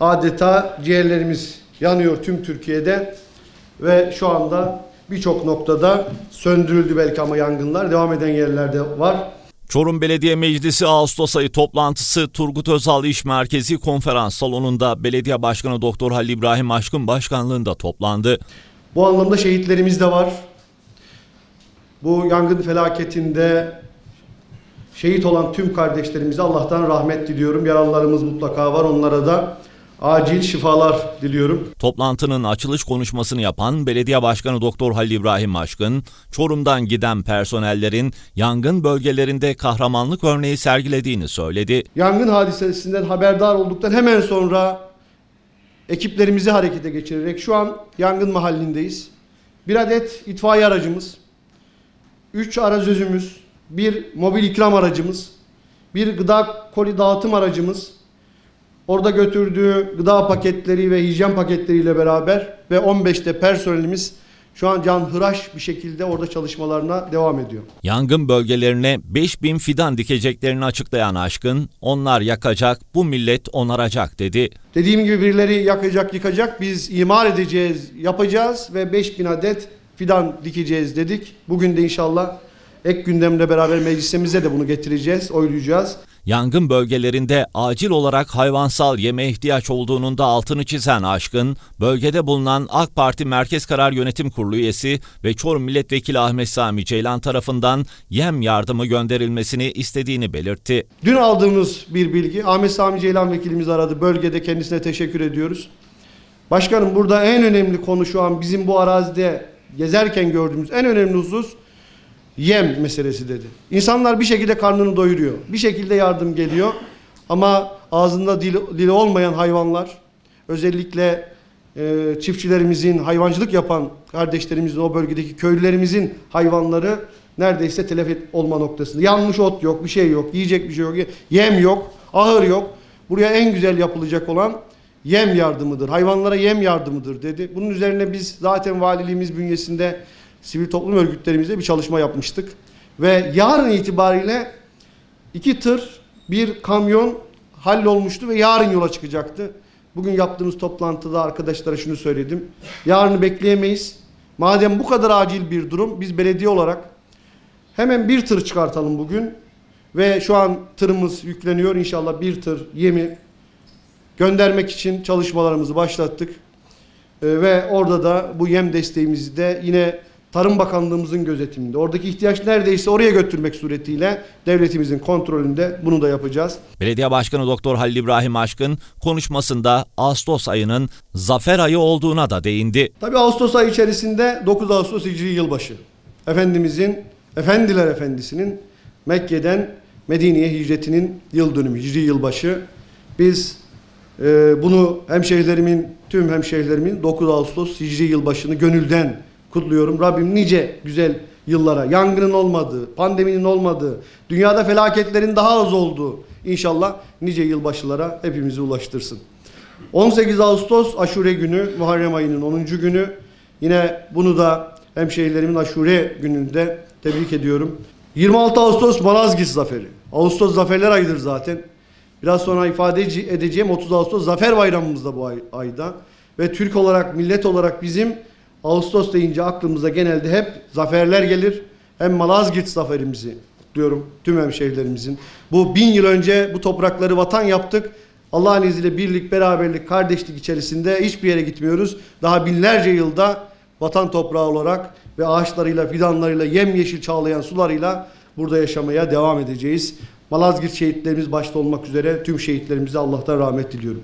adeta ciğerlerimiz yanıyor tüm Türkiye'de ve şu anda birçok noktada söndürüldü belki ama yangınlar devam eden yerlerde var. Çorum Belediye Meclisi Ağustos ayı toplantısı Turgut Özal İş Merkezi Konferans Salonu'nda Belediye Başkanı Doktor Halil İbrahim Aşkın başkanlığında toplandı. Bu anlamda şehitlerimiz de var. Bu yangın felaketinde şehit olan tüm kardeşlerimize Allah'tan rahmet diliyorum. Yaralılarımız mutlaka var. Onlara da acil şifalar diliyorum. Toplantının açılış konuşmasını yapan Belediye Başkanı Doktor Halil İbrahim Aşkın, Çorum'dan giden personellerin yangın bölgelerinde kahramanlık örneği sergilediğini söyledi. Yangın hadisesinden haberdar olduktan hemen sonra ekiplerimizi harekete geçirerek şu an yangın mahallindeyiz. Bir adet itfaiye aracımız, 3 arazözümüz, bir mobil ikram aracımız, bir gıda koli dağıtım aracımız, orada götürdüğü gıda paketleri ve hijyen paketleriyle beraber ve 15'te personelimiz şu an canhıraş bir şekilde orada çalışmalarına devam ediyor. Yangın bölgelerine 5000 fidan dikeceklerini açıklayan Aşkın, onlar yakacak, bu millet onaracak dedi. Dediğim gibi birileri yakacak, yıkacak. Biz imar edeceğiz, yapacağız ve 5000 adet fidan dikeceğiz dedik. Bugün de inşallah ek gündemle beraber meclisimize de bunu getireceğiz, oylayacağız. Yangın bölgelerinde acil olarak hayvansal yeme ihtiyaç olduğunun da altını çizen Aşkın, bölgede bulunan AK Parti Merkez Karar Yönetim Kurulu üyesi ve Çorum Milletvekili Ahmet Sami Ceylan tarafından yem yardımı gönderilmesini istediğini belirtti. Dün aldığımız bir bilgi, Ahmet Sami Ceylan vekilimiz aradı. Bölgede kendisine teşekkür ediyoruz. Başkanım burada en önemli konu şu an bizim bu arazide gezerken gördüğümüz en önemli husus yem meselesi dedi. İnsanlar bir şekilde karnını doyuruyor. Bir şekilde yardım geliyor. Ama ağzında dili, dili olmayan hayvanlar özellikle e, çiftçilerimizin, hayvancılık yapan kardeşlerimizin, o bölgedeki köylülerimizin hayvanları neredeyse telef olma noktasında. Yanmış ot yok, bir şey yok, yiyecek bir şey yok, yem yok, ahır yok. Buraya en güzel yapılacak olan yem yardımıdır. Hayvanlara yem yardımıdır dedi. Bunun üzerine biz zaten valiliğimiz bünyesinde sivil toplum örgütlerimizle bir çalışma yapmıştık. Ve yarın itibariyle iki tır, bir kamyon hallolmuştu ve yarın yola çıkacaktı. Bugün yaptığımız toplantıda arkadaşlara şunu söyledim. Yarını bekleyemeyiz. Madem bu kadar acil bir durum biz belediye olarak hemen bir tır çıkartalım bugün. Ve şu an tırımız yükleniyor. İnşallah bir tır yemi göndermek için çalışmalarımızı başlattık. Ee, ve orada da bu yem desteğimizi de yine Tarım Bakanlığımızın gözetiminde. Oradaki ihtiyaç neredeyse oraya götürmek suretiyle devletimizin kontrolünde bunu da yapacağız. Belediye Başkanı Doktor Halil İbrahim Aşkın konuşmasında Ağustos ayının zafer ayı olduğuna da değindi. Tabi Ağustos ayı içerisinde 9 Ağustos Hicri yılbaşı. Efendimizin, Efendiler Efendisi'nin Mekke'den Medine'ye hicretinin yıl dönümü, Hicri yılbaşı. Biz e, bunu hemşehrilerimin, tüm hemşehrilerimin 9 Ağustos Hicri yılbaşını gönülden kutluyorum. Rabbim nice güzel yıllara, yangının olmadığı, pandeminin olmadığı, dünyada felaketlerin daha az olduğu inşallah nice yılbaşılara hepimizi ulaştırsın. 18 Ağustos Aşure günü, Muharrem ayının 10. günü. Yine bunu da hemşehrilerimin Aşure gününde tebrik ediyorum. 26 Ağustos Malazgirt Zaferi. Ağustos zaferler ayıdır zaten. Biraz sonra ifade ede- edeceğim 30 Ağustos Zafer Bayramımız da bu ay- ayda. Ve Türk olarak, millet olarak bizim Ağustos deyince aklımıza genelde hep zaferler gelir. Hem Malazgirt zaferimizi diyorum tüm hemşehrilerimizin. Bu bin yıl önce bu toprakları vatan yaptık. Allah'ın izniyle birlik, beraberlik, kardeşlik içerisinde hiçbir yere gitmiyoruz. Daha binlerce yılda vatan toprağı olarak ve ağaçlarıyla, fidanlarıyla, yemyeşil çağlayan sularıyla burada yaşamaya devam edeceğiz. Malazgirt şehitlerimiz başta olmak üzere tüm şehitlerimize Allah'tan rahmet diliyorum.